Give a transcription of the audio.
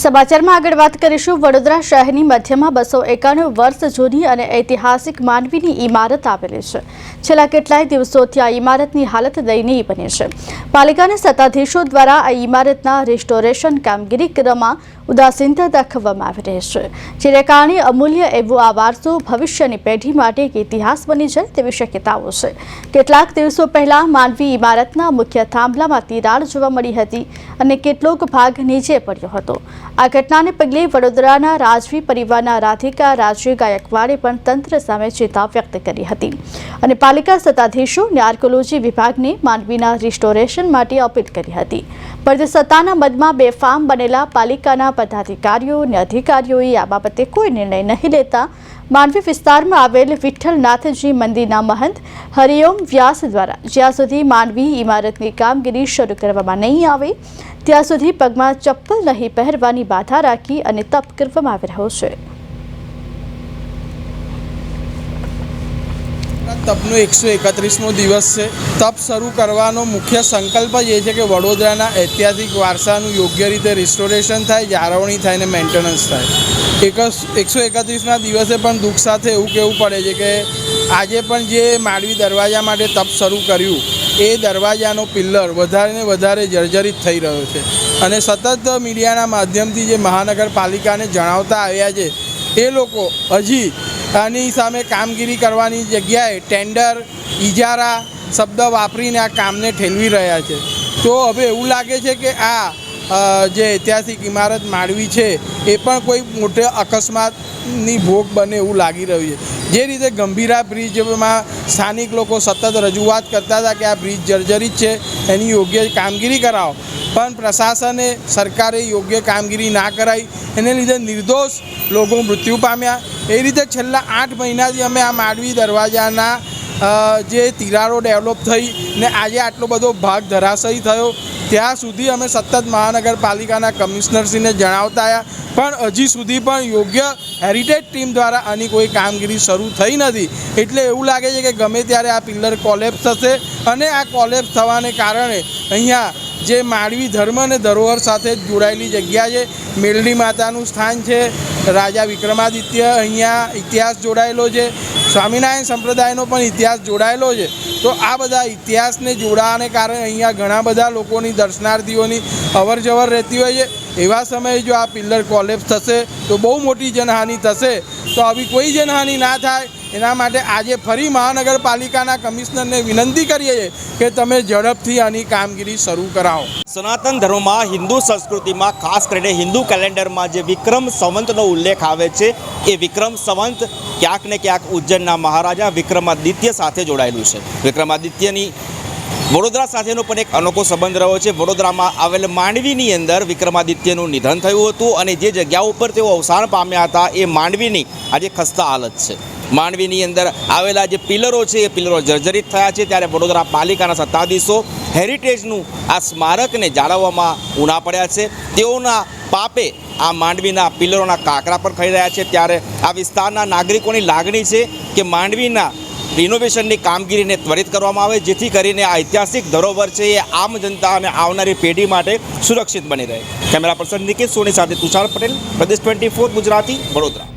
સમાચારમાં આગળ વાત કરીશું. વડોદરા શહેરની મધ્યમાં બસો એકાણું વર્ષ જૂની અને ઐતિહાસિક માનવીની ઇમારત આવેલી છે. છેલ્લા કેટલાય દિવસોથી આ ઇમારતની હાલત દયનીય બની છે. પાલિકાના સત્તાધીશો દ્વારા આ ઇમારતના રિસ્ટોરેશન કામગીરી કરવામાં ઉદાસીનતા દાખવવામાં આવી રહી છે, જેને કારણે અમૂલ્ય એવો આ વારસો ભવિષ્યની પેઢી માટે એક ઇતિહાસ બની જાય તેવી શક્યતાઓ છે. કેટલાક દિવસો પહેલા માનવી ઇમારતના મુખ્ય થાંભલામાં તિરાડ જોવા મળી હતી અને કેટલોક ભાગ નીચે પડ્યો હતો. આ ઘટનાને પગલે વડોદરાના રાજવી પરિવારના રાધિકા રાજવી ગાયકવાડે પણ તંત્ર સામે ચિંતા વ્યક્ત કરી હતી. અને પાલિકા સત્તાધીશો આર્કોલોજી વિભાગને માનવીના રિસ્ટોરેશન માટે અપીલ કરી હતી. પરંતુ સત્તાના મદમાં બેફામ બનેલા પાલિકાના પદાધિકારીઓ અને અધિકારીઓએ આ બાબતે કોઈ નિર્ણય નહીં લેતા માંડવી વિસ્તારમાં આવેલ વિઠ્ઠલનાથજી મંદિરના મહંત હરિઓમ વ્યાસ દ્વારા જ્યાં સુધી માંડવી ઇમારતની કામગીરી શરૂ કરવામાં નહીં આવે, ત્યાં સુધી પગમાં ચપ્પલ નહીં પહેરવાની બાધા રાખી અને તપ કરવામાં આવી રહ્યો છે. તપનો એકસો એકત્રીસમો દિવસ છે. તપ શરૂ કરવાનો મુખ્ય સંકલ્પ જ એ છે કે વડોદરાના ઐતિહાસિક વારસાનું યોગ્ય રીતે રિસ્ટોરેશન થાય, જાળવણી થાય ને મેન્ટેનન્સ થાય. એકસો એકત્રીસના દિવસે પણ દુઃખ સાથે એવું કહેવું પડે છે કે આજે પણ જે માંડવી દરવાજા માટે તપ શરૂ કર્યું, એ દરવાજાનો પિલ્લર વધારે ને વધારે જર્જરિત થઈ રહ્યો છે. અને સતત મીડિયાના માધ્યમથી જે મહાનગરપાલિકાને જણાવતા આવ્યા છે, એ લોકો હજી આની સામે કામગીરી કરવાની જગ્યાએ ટેન્ડર ઇજારા શબ્દ વાપરીને આ કામને ઠેલવી રહ્યા છે. તો હવે એવું લાગે છે કે આ જે ઐતિહાસિક ઇમારત માંડવી છે, એ પણ કોઈ મોટે અકસ્માતની ભોગ બને એવું લાગી રહ્યું છે. જે રીતે ગંભીરા બ્રિજમાં સ્થાનિક લોકો સતત રજૂઆત કરતા હતા કે આ બ્રિજ જર્જરિત છે, એની યોગ્ય કામગીરી કરાવો. પણ પ્રશાસને સરકારે યોગ્ય કામગીરી ના કરાઈ, એને લીધે નિર્દોષ લોકો મૃત્યુ પામ્યા. એ રીતે છેલ્લા આઠ મહિનાથી અમે આ માંડવી દરવાજાના જે તિરાડો ડેવલપ થઈ ને આજે આટલો બધો ભાગ ધરાશયી થયો, ત્યાં સુધી અમે સતત મહાનગરપાલિકાના કમિશનરશ્રીને જણાવતા આવ્યા પણ હજી સુધી પણ યોગ્ય હેરિટેજ ટીમ દ્વારા આની કોઈ કામગીરી શરૂ થઈ નથી. એટલે એવું લાગે છે કે ગમે ત્યારે આ પિલ્લર કોલેપ્સ થશે અને આ કોલેપ્સ થવાને કારણે અહીંયા જે માળવી ધર્મ અને ધરોહર સાથે જોડાયેલી જગ્યા છે, મેલડી માતાનું સ્થાન છે, રાજા વિક્રમાદિત્ય અહીંયા ઇતિહાસ જોડાયેલો છે સ્વામિનારાયણ સંપ્રદાયનો પણ ઇતિહાસ જોડાયેલો છે. તો આ બધા ઇતિહાસને જોડાવાને કારણે અહીંયા ઘણા બધા લોકોની દર્શનાર્થીઓની અવર જવર રહેતી હોય છે. એવા સમયે જો આ પિલ્લર કોલેપ્સ થશે, તો બહુ મોટી જનહાનિ થશે. તો આવી કોઈ જનહાનિ ના થાય. એના માટે આજે ફરી મહાનગરપાલિકાના કમિશનરને વિનંતી કરીએ છીએ કે તમે ઝડપથી આની કામગીરી શરૂ કરાવો. સનાતન ધર્મમાં હિન્દુ સંસ્કૃતિમાં, ખાસ કરીને હિન્દુ કેલેન્ડરમાં જે વિક્રમ સંવંતનો ઉલ્લેખ આવે છે, એ વિક્રમ સંવંત ક્યાંક ને ક્યાંક ઉજ્જૈનના મહારાજા વિક્રમાદિત્ય સાથે જોડાયેલું છે. વિક્રમાદિત્યની વડોદરા સાથેનો પણ એક અનોખો સંબંધ રહ્યો છે. વડોદરામાં આવેલ માંડવીની અંદર વિક્રમાદિત્યનું નિધન થયું હતું અને જે જગ્યા ઉપર તેઓ અવસાન પામ્યા હતા એ માંડવીની આજે ખસ્તા હાલત છે. માંડવીની અંદર આવેલા જે પિલરો છે, એ પિલરો જર્જરિત થયા છે. ત્યારે વડોદરા પાલિકાના સત્તાધીશો હેરિટેજનું આ સ્મારકને જાળવવામાં ઉના પડ્યા છે. તેઓના પાપે આ માંડવીના પિલરોના કાંકરા પર ખાઈ રહ્યા છે. ત્યારે આ વિસ્તારના નાગરિકોની લાગણી છે કે માંડવીના રિનોવેશનની કામગીરીને ત્વરિત કરવામાં આવે, જેથી કરીને આ ઐતિહાસિક ધરોહર છે એ આમ જનતા અને આવનારી પેઢી માટે સુરક્ષિત બની રહે. કેમેરા પર્સન નિકેશ સોની સાથે તુષાર પટેલ, પ્રદેશ ટ્વેન્ટી ફોર ગુજરાતી, વડોદરા.